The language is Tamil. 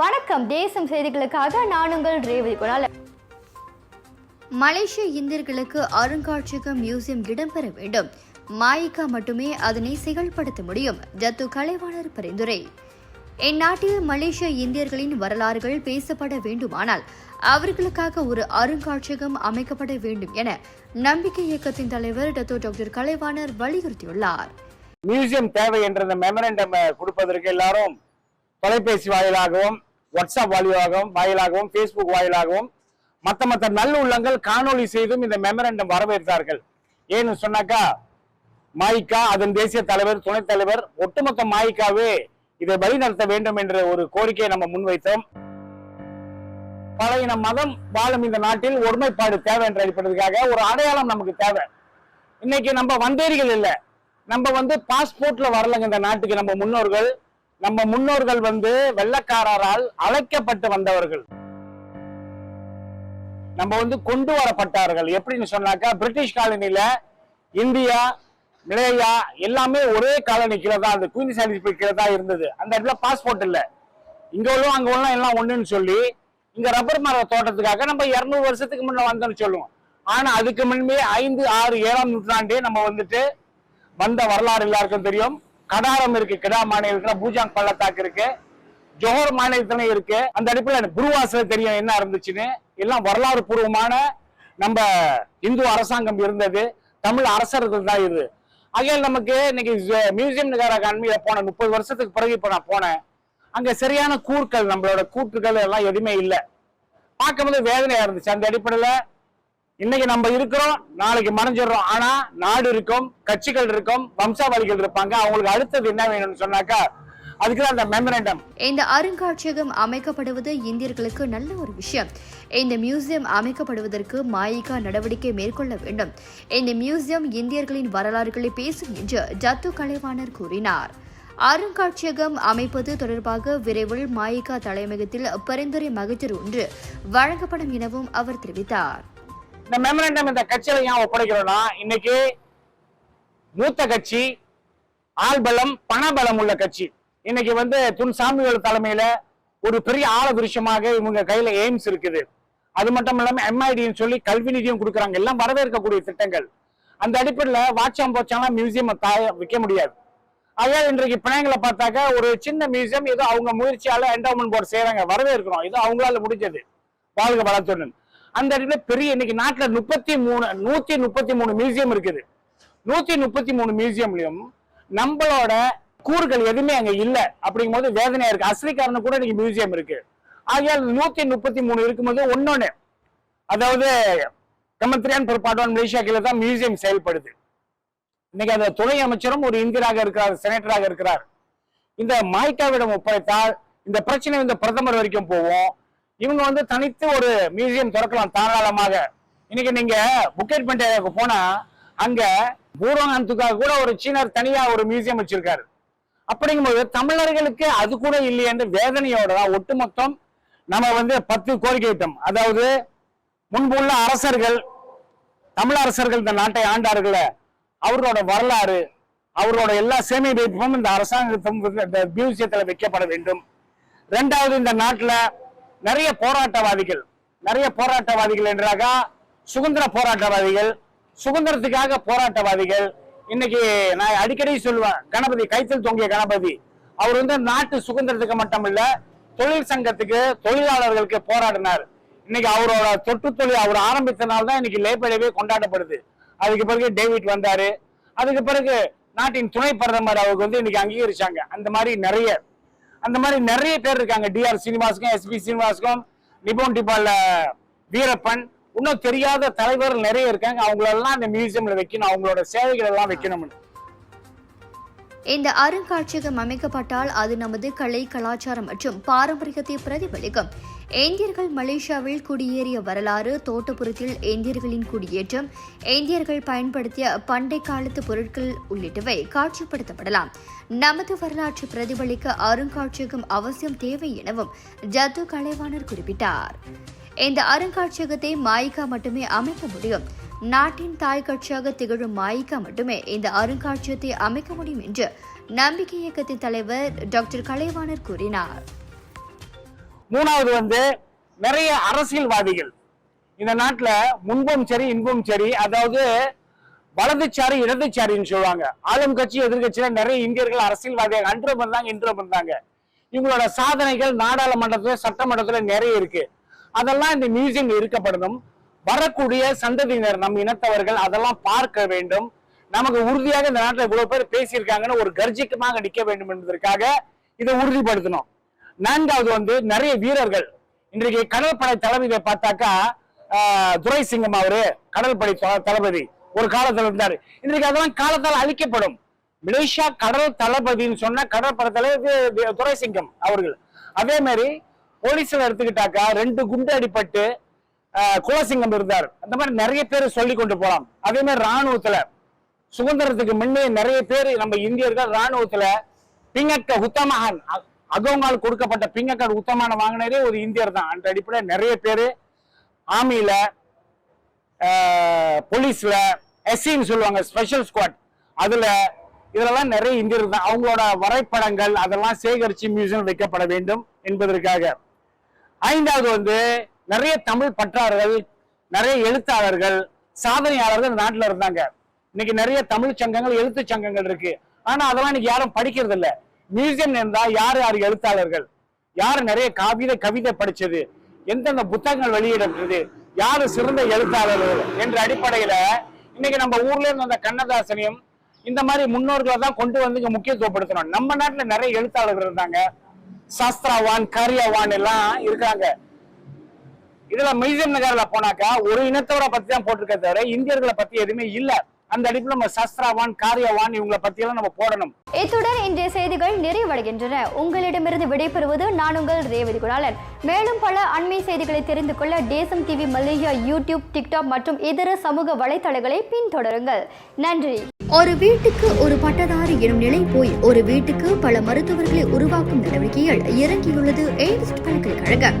வணக்கம். தேசம் செய்திகளுக்காக நான் உங்கள் ரேவதி குணால். மலேசிய இந்தியர்களுக்கு அருங்காட்சியகம் மியூசியம் இடம்பெற வேண்டும். மாயிகா மட்டுமே அதனை செயல்படுத்த முடியும். ஜத்து கலைவாணர் பரிந்துரை. இந்நாட்டில் மலேசிய இந்தியர்களின் வரலாறுகள் பேசப்பட வேண்டுமானால் அவர்களுக்காக ஒரு அருங்காட்சியகம் அமைக்கப்பட வேண்டும் என நம்பிக்கை இயக்கத்தின் தலைவர் டத்தோ டாக்டர் கலைவாணர் வலியுறுத்தியுள்ளார். மியூசியம் தேவை என்ற மெமரண்டம் கொடுப்பதற்கு எல்லாரும் தொலைபேசி வாயிலாகவும் வாட்ஸ்அப் வாயிலாகவும் வாயிலாகவும் ஃபேஸ்புக் வாயிலாகவும் மற்ற மற்ற நல்ல உள்ளங்கள் காணொளி செய்தும் இந்த மெமரண்டம் வரவேற்றார்கள். ஏன்னு சொன்னாக்கா மாயிக்கா அதன் தேசிய தலைவர் துணைத் தலைவர் ஒட்டுமொத்த மாயிக்காவே இதை வழிநடத்த வேண்டும் என்ற ஒரு கோரிக்கையை நம்ம முன்வைத்தோம். பல இன மதம் வாழும் இந்த நாட்டில் ஒருமைப்பாடு தேவை என்று அடிப்படைக்காக ஒரு அடையாளம் நமக்கு தேவை. இன்னைக்கு நம்ம வந்தேரிகள் இல்லை. நம்ம வந்து பாஸ்போர்ட்ல வரலங்க இந்த நாட்டுக்கு நம்ம முன்னோர்கள். நம்ம முன்னோர்கள் வந்து வெள்ளக்காரரால் அழைக்கப்பட்டு வந்தவர்கள். நம்ம வந்து கொண்டு வரப்பட்டார்கள். எப்படின்னு சொன்னாக்கா பிரிட்டிஷ் காலனில இந்தியா நிலையா எல்லாமே ஒரே காலனி தான் அந்த குயின்ஸ் எலிசபெத் தான் இருந்தது. அந்த இடத்துல பாஸ்போர்ட் இல்ல. இங்க உள்ள அங்க உள்ள எல்லாம் ஒண்ணுன்னு சொல்லி இங்க ரப்பர் மர தோட்டத்துக்காக நம்ம இருநூறு வருஷத்துக்கு முன்ன வந்தோம்னு சொல்லுவோம். ஆனா அதுக்கு முன்பே ஐந்து ஆறு ஏழாம் நூற்றாண்டே நம்ம வந்துட்டு வந்த வரலாறு எல்லாருக்கும் தெரியும். கடாரம் இருக்கு கிடா மாநிலத்துல பூஜாங் பள்ளத்தாக்கு இருக்கு ஜோஹர் மாநிலத்திலும் இருக்கு. அந்த அடிப்படையில் குருவாசல தெரியும் என்ன இருந்துச்சுன்னு. எல்லாம் வரலாறு பூர்வமான நம்ம இந்து அரசாங்கம் இருந்தது. தமிழ் அரசர்கள் தான் இது. ஆகையால் நமக்கு இன்னைக்கு மியூசியம் நகர அகாடமியில போன முப்பது வருஷத்துக்கு பிறகு இப்போ நான் போனேன். அங்க சரியான கூற்கள் நம்மளோட கூற்றுகள் எல்லாம் எதுவுமே இல்லை. பார்க்கும்போது வேதனையா இருந்துச்சு. அந்த அடிப்படையில் இன்னைக்கு நம்ம இருக்கிறோம் நாளைக்கு மறைஞ்சிடறோம். ஆனா நாடு இருக்கும் கட்சிகள் இருக்கும் வம்சாவளிகள் இருப்பாங்க. அவங்களுக்கு அடுத்தது என்ன வேணும்னு சொன்னாக்கா இந்த அருங்காட்சியகம் அமைக்கப்படுவது இந்தியர்களுக்கு நல்ல ஒரு விஷயம். இந்த மியூசியம் அமைக்கப்படுவதற்கு மாயிகா நடவடிக்கை மேற்கொள்ள வேண்டும். இந்த மியூசியம் இந்தியர்களின் வரலாறுகளை பேசும் என்று ஜத்து கலைவாணர் கூறினார். அருங்காட்சியகம் அமைப்பது தொடர்பாக விரைவில் மாயிகா தலைமையகத்தில் பரிந்துரை மகஜர் ஒன்று வழங்கப்படும் எனவும் அவர் தெரிவித்தார். இந்த மெமரண்டம் இந்த கட்சியில ஏன் ஒப்படைக்கிறோம்னா இன்னைக்கு மூத்த கட்சி ஆள்பலம் பணபலம் உள்ள கட்சி. இன்னைக்கு வந்து துன் சாமிகள் தலைமையில ஒரு பெரிய ஆழ விருஷமாக இவங்க கையில எய்ம்ஸ் இருக்குது. அது மட்டும் இல்லாம எம்ஐடின்னு சொல்லி கல்வி நிதியம் கொடுக்குறாங்க. எல்லாம் வரவேற்கக்கூடிய திட்டங்கள். அந்த அடிப்படையில் வாட்சாம் போச்சாலாம் மியூசியம் தாய விற்க முடியாது. அதாவது இன்றைக்கு பிணையங்களை பார்த்தாக்க ஒரு சின்ன மியூசியம் ஏதோ அவங்க முயற்சியால என்டோமெண்ட் போர்டு செய்யறாங்க. வரவேற்கிறோம். இது அவங்களால முடிஞ்சது. வாழ்க வளத்துடன். அந்த இடத்துல பெரிய இன்னைக்கு நாட்டுல முப்பத்தி மூணு நூத்தி முப்பத்தி மூணு மியூசியம் இருக்குது. நூத்தி முப்பத்தி மூணு மியூசியம்லயும் நம்மளோட கூறுகள் எதுவுமே அங்க இல்ல. அப்படிங்கும்போது வேதனையா இருக்கு. அஸ்ரிகாரனு கூட இன்னைக்கு மியூசியம் இருக்கு. ஆகையால் நூத்தி முப்பத்தி மூணு இருக்கும்போது ஒன்னொன்னு அதாவது கமத்ரியான் பொறுப்பாட்டுவான் மலேசியா கீழே தான் மியூசியம் செயல்படுது. இன்னைக்கு அந்த துணை அமைச்சரும் ஒரு இந்தியராக இருக்கிறார் செனட்டராக இருக்கிறார். இந்த மாய்காவிடம் ஒப்படைத்தால் இந்த பிரச்சனை இந்த பிரதமர் வரைக்கும் போவோம் இவங்க வந்து தனித்து ஒரு மியூசியம் திறக்கலாம் தாராளமாக. இன்னைக்கு நீங்க புக்கெட் பண்டேக்கு போனா அங்க பூர்வகாந்துக்காக கூட ஒரு சீனர் தனியா ஒரு மியூசியம் வச்சிருக்காரு. அப்படிங்கும்போது தமிழர்களுக்கு அது கூட இல்லையென்று வேதனையோட தான் ஒட்டுமொத்தம் நம்ம வந்து பத்து கோரிக்கை விட்டோம். அதாவது முன்பு உள்ள அரசர்கள் தமிழ் அரசர்கள் இந்த நாட்டை ஆண்டார்கள அவர்களோட வரலாறு அவர்களோட எல்லா சேமிப்பும் இந்த அரசாங்கத்தும் இந்த மியூசியத்துல வைக்கப்பட வேண்டும். ரெண்டாவது இந்த நாட்டுல நிறைய போராட்டவாதிகள் நிறைய போராட்டவாதிகள் என்றாக சுதந்திர போராட்டவாதிகள் சுதந்திரத்துக்காக போராட்டவாதிகள். இன்னைக்கு நான் அடிக்கடி சொல்லுவேன் கணபதி கைத்தில் தொங்கிய கணபதி அவர் வந்து நாட்டு சுதந்திரத்துக்கு மட்டும் இல்ல தொழில் சங்கத்துக்கு தொழிலாளர்களுக்கு போராடினார். இன்னைக்கு அவரோட தொட்டு தொழில் அவர் ஆரம்பித்தனால தான் இன்னைக்கு லேபர் கொண்டாடப்படுது. அதுக்கு பிறகு டேவிட் வந்தாரு. அதுக்கு பிறகு நாட்டின் துணை பிரதமர் அவருக்கு வந்து இன்னைக்கு அங்கீகரிச்சாங்க. அந்த மாதிரி நிறைய அந்த மாதிரி நிறைய பேர் இருக்காங்க. டிஆர் சீனிவாசுக்கும் எஸ்பி சீனிவாசுக்கும் நிபோன் டிபால்ல வீரப்பன். இன்னும் தெரியாத தலைவர்கள் நிறைய இருக்காங்க. அவங்களெல்லாம் அந்த மியூசியம்ல வைக்கணும். அவங்களோட சேவைகள் எல்லாம் வைக்கணும்னு. இந்த அருங்காட்சியகம் அமைக்கப்பட்டால் அது நமது கலை கலாச்சாரம் மற்றும் பாரம்பரியத்தை பிரதிபலிக்கும். இந்தியர்கள் மலேசியாவில் குடியேறிய வரலாறு தோட்டப்புறத்தில் இந்தியர்களின் குடியேற்றம் இந்தியர்கள் பயன்படுத்திய பண்டை காலத்து பொருட்கள் உள்ளிட்டவை காட்சிப்படுத்தப்படலாம். நமது வரலாற்றை பிரதிபலிக்க அருங்காட்சியகம் அவசியம் தேவை எனவும் ஜத்து கலைவாணர் குறிப்பிட்டார். இந்த அருங்காட்சியகத்தை மாயிகா மட்டுமே அமைக்க முடியும். நாட்டின் தாய் கட்சியாக திகழும் மாயிகா மட்டுமே இந்த அருங்காட்சியகத்தை அமைக்க முடியும் என்று நம்பிக்கை இயக்கத்தின் தலைவர் டாக்டர் கலைவாணர் கூறினார். மூணாவது வந்து நிறைய அரசியல்வாதிகள். இந்த நாட்டில் முன்பும் சரி இன்பும் சரி அதாவது வலதுச்சாரி இடதுச்சாரின்னு சொல்லுவாங்க. ஆளும் கட்சி எதிர்கட்சியில நிறைய இந்தியர்கள் அரசியல்வாதியாக அன்றும் வந்தாங்க இன்றும் வந்தாங்க இவங்களோட சாதனைகள் நாடாளுமன்றத்துல சட்டமன்றத்துல நிறைய இருக்கு. அதெல்லாம் இந்த மியூசியம் இருக்கப்படணும். வரக்கூடிய சந்ததியினர் நம் இனத்தவர்கள் அதெல்லாம் பார்க்க வேண்டும். நமக்கு உறுதியாக இந்த நாட்டில் இவ்வளவு பேர் பேசியிருக்காங்கன்னு ஒரு கர்ஜிக்கமாக நிற்க வேண்டும் என்பதற்காக இதை உறுதிப்படுத்தணும். நான்காவது வந்து நிறைய வீரர்கள் இன்றைக்கு கடற்படை தளபதியை பார்த்தாக்கா துரை துரைசிங்கம் அவரு கடற்படை தளபதி ஒரு காலத்தில் இருந்தார். இன்றைக்கு அதெல்லாம் காலத்தால் அழிக்கப்படும். மலேசியா கடல் தளபதின்னு சொன்னா கடற்படை தலைவர் துரை சிங்கம் துரைசிங்கம் அவர்கள். அதே மாதிரி போலீஸ்ல எடுத்துக்கிட்டாக்கா ரெண்டு குண்டு அடிப்பட்டு குலசிங்கம் இருந்தார். அந்த மாதிரி நிறைய பேர் சொல்லி கொண்டு போகலாம் அதே மாதிரி ராணுவத்துல சுதந்திரத்துக்கு முன்னே நிறைய பேர் நம்ம இந்தியர்கள் ராணுவத்துல பிங்கக்க உத்தமகன் அகோங்கால் கொடுக்கப்பட்ட பிங்கக்கட் உத்தமான வாங்கினதே ஒரு இந்தியர் தான். அந்த அடிப்படையில் நிறைய பேர் ஆர்மியில போலீஸ்ல எஸ்சின்னு சொல்லுவாங்க ஸ்பெஷல் ஸ்குவாட் அதுல இதெல்லாம் நிறைய இந்தியர் தான். அவங்களோட வரைபடங்கள் அதெல்லாம் சேகரித்து மியூசியம் வைக்கப்பட வேண்டும் என்பதற்காக. ஐந்தாவது வந்து நிறைய தமிழ் பற்றார்கள் நிறைய எழுத்தாளர்கள் சாதனையாளர்கள் இந்த நாட்டில் இருந்தாங்க. இன்னைக்கு நிறைய தமிழ் சங்கங்கள் எழுத்து சங்கங்கள் இருக்கு. ஆனா அதெல்லாம் இன்னைக்கு யாரும் படிக்கிறது இல்ல. மியூசியம் இருந்தா யார் யார் எழுத்தாளர்கள்? யார் நிறைய காவிதை கவிதை படிச்சது? எந்தெந்த புத்தகங்கள் வெளியிடப்பட்டது? யாரு சிறந்த எழுத்தாளர்கள்? என்ற அடிப்படையில இன்னைக்கு நம்ம ஊர்ல இருந்த அந்த கண்ணதாசனையும் இந்த மாதிரி முன்னோர்களை தான் கொண்டு வந்து இங்க முக்கியத்துவப்படுத்தணும். நம்ம நாட்டுல நிறைய எழுத்தாளர்கள் இருந்தாங்க. சாஸ்திராவான் காரியாவான் எல்லாம் இருக்காங்க. இதுல மியூசியம் நகர்ல போனாக்கா ஒரு இனத்தவரை பத்தி தான் போட்டிருக்க தவிர இந்தியர்களை பத்தி எதுவுமே இல்ல. அந்த அடிப்புல நம்ம சாஸ்திராவான் காரியவான் இவங்களை பத்தி எல்லாம் நம்ம போடணும். இத்துடன் இன்றைய செய்திகள் நிறைவடைகின்றன. உங்களிடமிருந்து விடைபெறுவது நான் உங்கள் ரேவதி குணாலன் மேலும் பல அண்மை செய்திகளை தெரிந்து கொள்ள தேசம் டிவி மலேசியா யூடியூப் டிக்டாக் மற்றும் இதர சமூக வலைத்தளங்களை பின்தொடருங்கள். நன்றி. ஒரு வீட்டுக்கு ஒரு பட்டதாரி எனும் நிலை போய் ஒரு வீட்டுக்கு பல மருத்துவர்களை உருவாக்கும் நடவடிக்கையில் இறங்கியுள்ளது. எய்ம்ஸ் பல்கலைக்கழகம்.